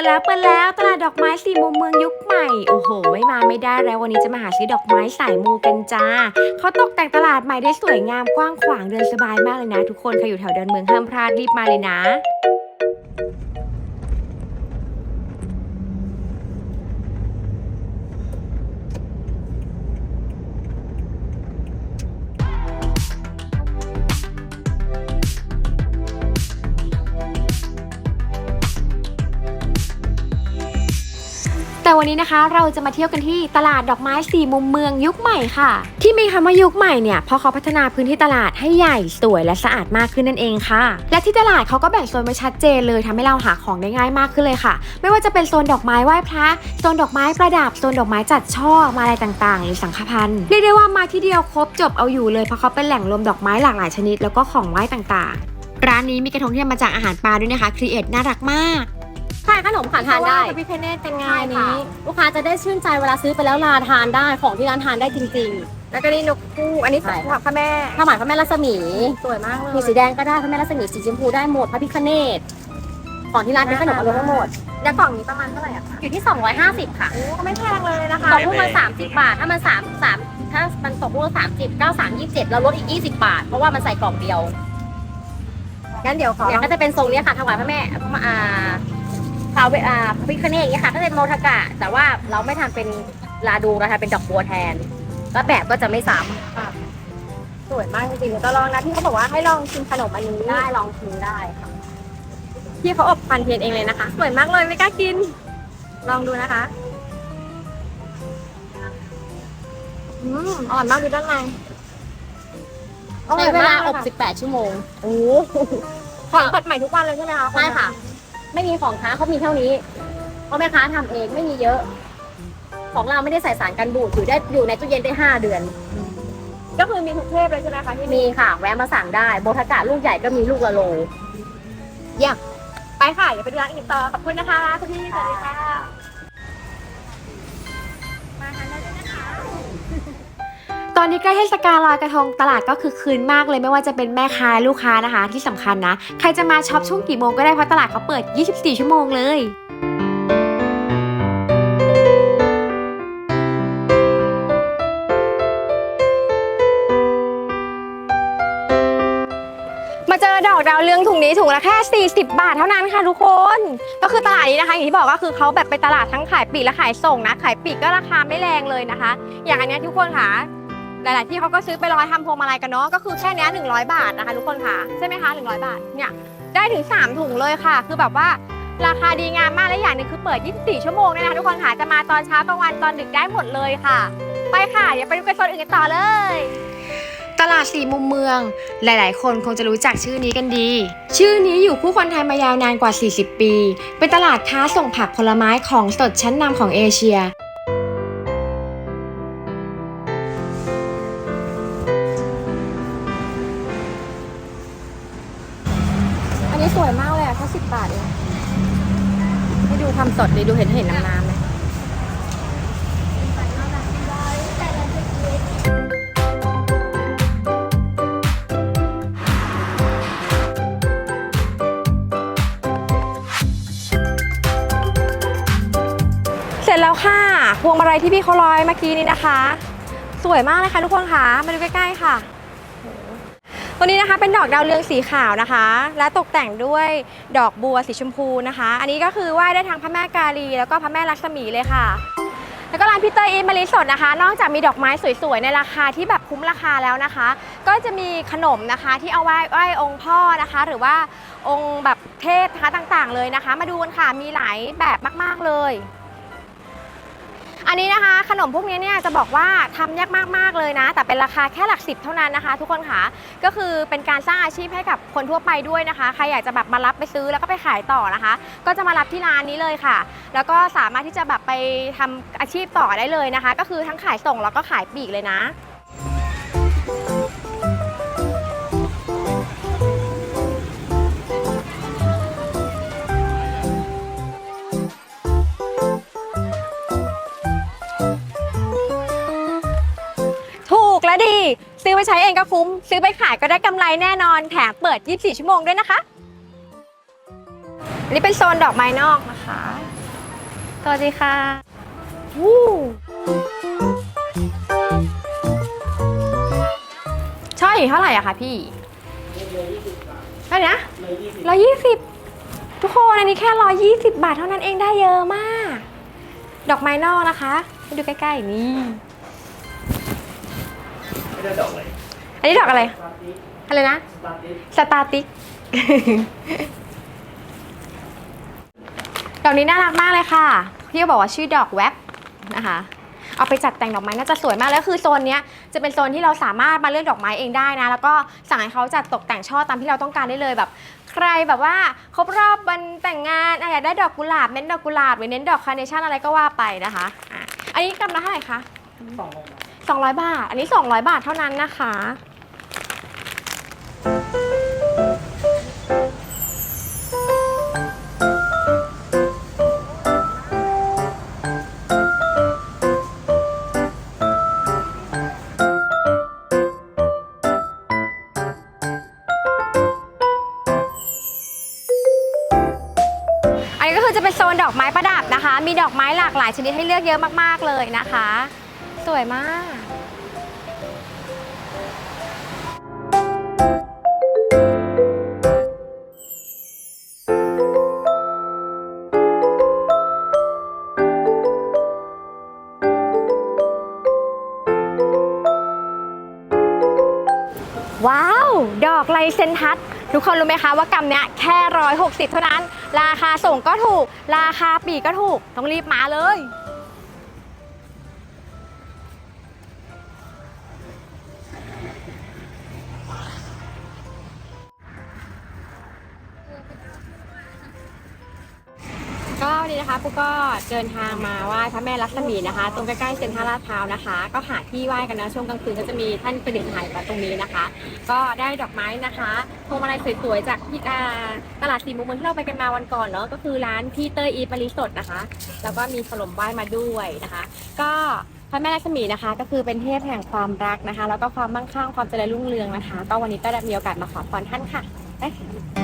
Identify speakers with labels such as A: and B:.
A: ดแล้วเปิดแล้วตลาดดอกไม้สี่มุมเมืองยุคใหม่ โอ้โห ไม่มาไม่ได้แล้ววันนี้จะมาหาซื้อดอกไม้สายมูกันจ้าเขาตกแต่งตลาดใหม่ได้สวยงามกว้างขวางเดินสบายมากเลยนะ ทุกคนใครอยู่แถวเดินเมืองห้ามพลาดรีบมาเลยนะ แต่วันนี้นะคะเราจะมาเที่ยวกันที่ตลาดดอกไม้สี่มุมเมืองยุคใหม่ค่ะ ที่มีคำว่ายุคใหม่เนี่ยเพราะเขาพัฒนาพื้นที่ตลาดให้ใหญ่สวยและสะอาดมากขึ้นนั่นเองค่ะ และที่ตลาดเขาก็แบ่งโซนไว้ชัดเจนเลยทำให้เราหาของได้ง่ายมากขึ้นเลยค่ะ ไม่ว่าจะเป็นโซนดอกไม้ไหว้พระโซนดอกไม้ประดับโซนดอกไม้จัดช่อมาอะไรต่างๆหรือสังฆพันธ์เรียกได้ว่ามาที่เดียวครบจบเอาอยู่เลยเพราะเขาเป็นแหล่งรวมดอกไม้หลากหลายชนิดแล้วก็ของไหว้ต่างๆ ร้านนี้มีกระทงที่ทำมาจากอาหารปลาด้วยนะคะครีเอทน่ารักมาก
B: ช่ขนมค่ะทานได้
C: พระพิคเนตเป็นไง
B: ใช่
C: นี้
B: ค่ะลูกค้าจะได้ชื่นใจเวลาซื้อไปแล้วลาทานได้ของที่ร้านทานได้จริง
C: แล้วก็นี่นกคู่อันนี้
B: ใช่
C: สำหรับพระแม่
B: ๆผ้าไหมพระแม่รัศมี
C: สวยมากเลย
B: มีสีแดงก็ได้พระแม่รัศมีสีชมพูได้หมดพระพิคเนตของที่ร้านเป็นขนมอารมณ์ทั้งหมด
C: แล้วกล่องนี้ประมาณเท่าไหร่อะคะ
B: อยู่ที่ 250 ค่ะ
C: โอ้ก็ไม่แพงเลยนะคะ
B: ตกลูกละ30 บาท ถ้ามัน3 3ถ้ามันตกลูกละ30 9 3 27แล้วลดอีก 20 บาท เพราะว่ามันใส่กล่องเดียว
C: งั้นเดี๋ยวขอ
B: เนี่ยก็จะเป็นทรงเนี้ยค่ะถวายพระแม่อ่า พระเวอ่าพระพิคเนตอย่างเงี้ยค่ะก็เป็นโมทกะ แต่ว่าเราไม่ทำเป็นลาดูเราทำเป็นดอกบัวแทน แล้วแบบก็จะไม่ซ้ำ
C: สวยมากจริงๆเดี๋ยวจะลองนะที่เขาบอกว่าให้ลองชิมขนมอันนี้
B: ได้ลองชิมได้ค่ะ
C: ที่เขาอบพันเทียนเองเลยนะคะ สวยมากเลยไม่กล้ากิน ลองดูนะคะอืมอร่อยมากดูด้านในอร่
B: ใช้
C: อย
B: เวลาม
C: ก
B: อบ
C: ค่ะ
B: 18 ชั่วโมง
C: โอ้ของสดใหม่ทุกวันเลยใช่ไหมคะ
B: ใช่ค่ะ ไม่มีของค้าเขามีเท่านี้เพราะแม่ค้าทำเองไม่มีเยอะ ของเราไม่ได้ใส่สารกันบูดอยู่ได้อยู่ในตู้เย็นได้5เดือน
C: ก็คือมีทุกเทพเลยใช่ไหมคะที่นี่
B: มีค่ะ แวะมาสั่งได้โบทากะลูกใหญ่ก็มีลูกละโล
C: ไปค่ะเดี๋ยวไปดูร้านอื่นต่อขอบคุณนะคะคุณพี่สวัสดีค่ะ
A: อนนี้ใกล้เทศกาลลอยกระทงตลาดก็คือคืนมากเลยไม่ว่าจะเป็นแม่ค้าลูกค้านะคะ ที่สำคัญนะ ใครจะมาช็อปช่วงกี่โมงก็ได้เพราะตลาดเขาเปิด 24 ชั่วโมงเลยมาเจอดอกดาวเรืองถุงนี้ถุงละแค่ 40 บาทเท่านั้นค่ะทุกคน ก็คือตลาดนี้นะคะ อย่างที่บอกก็คือเขาแบบเป็นตลาดทั้งขายปลีกและขายส่งนะ ขายปลีกก็ราคาไม่แรงเลยนะคะ อย่างอันนี้ทุกคนค่ะ หลาย ๆ ที่เขาก็ซื้อไปร้อยทำพวงมาลัยกันเนาะก็คือแค่เนี้ย100 บาทนะคะทุกคนค่ะใช่ไหมคะ100 บาทเนี่ยได้ถึง 3 ถุงเลยค่ะ คือแบบว่าราคาดีงามมากและอย่างหนึ่งคือเปิด 24 ชั่วโมงด้วยนะคะทุกคนค่ะจะมาตอนเช้ากลางวันตอนดึกได้หมดเลยค่ะ ไปค่ะเดี๋ยวไปดูกันโซนอื่นกันต่อเลย ตลาดสี่มุมเมือง หลายๆ คนคงจะรู้จักชื่อนี้กันดี ชื่อนี้อยู่คู่คนไทยมายาวนานกว่า 40 ปี เป็นตลาดค้าส่งผักผลไม้ของสดชั้นนำของเอเชีย
C: ให้ดูทำสดเลยดูเห็นเห็นน้ำน้ำไหมเสร็จแล้วค่ะ พวงมาลัยที่พี่เขาร้อยเมื่อกี้นี้นะคะ สวยมากเลยค่ะทุกคนค่ะ มาดูใกล้ๆค่ะ ตัวนี้นะคะเป็นดอกดาวเรืองสีขาวนะคะ และตกแต่งด้วยดอกบัวสีชมพูนะคะ อันนี้ก็คือไหว้ได้ทั้งพระแม่กาลี แล้วก็พระแม่ลักษมีเลยค่ะ แล้วก็ร้านพีเตอร์อินมาริสดนะคะ นอกจากมีดอกไม้สวยๆ ในราคาที่แบบคุ้มราคาแล้วนะคะ ก็จะมีขนมนะคะที่เอาไหว้ไหว้องค์พ่อนะคะ หรือว่าองค์แบบเทพนะคะต่างๆ เลยนะคะ มาดูกันค่ะมีหลายแบบมากๆเลย อันนี้นะคะขนมพวกนี้เนี่ยจะบอกว่าทำยากมากๆเลยนะ แต่เป็นราคาแค่หลักสิบเท่านั้นนะคะ ทุกคนค่ะก็คือเป็นการสร้างอาชีพให้กับคนทั่วไปด้วยนะคะใครอยากจะแบบมารับไปซื้อแล้วก็ไปขายต่อนะคะ ก็จะมารับที่ร้านนี้เลยค่ะ แล้วก็สามารถที่จะแบบไปทำอาชีพต่อได้เลยนะคะ ก็คือทั้งขายส่งแล้วก็ขายปีกเลยนะ ไปใช้เองก็คุ้ม ซื้อไปขายก็ได้กำไรแน่นอนแถมเปิด 24 ชั่วโมงด้วยนะคะ
A: นนี้เป็นโซนดอกไม้นอกนะคะ สวัสดีค่ะวู้ช่ออยู่เท่าไหร่อะคะพี่เท่าไหรนะร้อยยี่สิบทุกคนอันนี้แค่ร้อยยี่สิบบาทเท่านั้นเองได้เยอะมาก ดอกไม้นอกนะคะให้ดูใกล้ๆนี่
D: ไม่ได้ดอกเลย
A: อันนี้ดอกอะไร อะไรนะ
D: สตาร์ทดิ
A: สตาร์ติก ดอกนี้น่ารักมากเลยค่ะ พี่ก็บอกว่าชื่อดอกแวบนะคะ เอาไปจัดแต่งดอกไม้น่าจะสวยมากแล้วคือโซนเนี้ยจะเป็นโซนที่เราสามารถมาเลือกดอกไม้เองได้นะ แล้วก็สั่งให้เขาจัดตกแต่งช่อตามที่เราต้องการได้เลยแบบ ใครแบบว่าครบรอบวันแต่งงานอะอยากได้ดอกกุหลาบเน้นดอกกุหลาบหรือเน้นดอกคาร์เนชั่นอะไรก็ว่าไปนะคะอะอันนี้กำละเท่าไหร่คะ
D: สองร้อยบาท
A: 200บาท อันนี้ 200 บาทเท่านั้นนะคะ นดอกไม้ประดับนะคะ มีดอกไม้หลากหลายชนิดให้เลือกเยอะมากๆเลยนะคะ สวยมากว้าว ดอกไลเซนทัส ทุกคนรู้ไหมคะว่ากำเนี้ยแค่ร้อยหกสิบเท่านั้น ราคาส่งก็ถูก ราคาปีกก็ถูก ต้องรีบมาเลย นะคะปุ๊กก็เดินทางมาไหว้พระแม่ลักษมีนะคะ ตรงใกล้ๆเซ็นทรัลลาดพร้าวนะคะ ก็หาที่ไหว้กันนะช่วงกลางคืนก็จะมีท่านประดิษฐ์หายมาตรงนี้นะคะ ก็ได้ดอกไม้นะคะพวงมาลัยสวยๆจากที่อ่าตลาดสีมุมเมืองที่เราไปกันมาวันก่อนเนาะก็คือร้านพี่เตยอีทมาริสดนะคะ แล้วก็มีขนมไหว้มาด้วยนะคะ ก็พระแม่ลักษมีนะคะ ก็คือเป็นเทพแห่งความรักนะคะ แล้วก็ความมั่งคั่งความเจริญรุ่งเรืองนะคะ ก็วันนี้ก็ได้มีโอกาสมาขอพรท่านค่ะไปค่ะ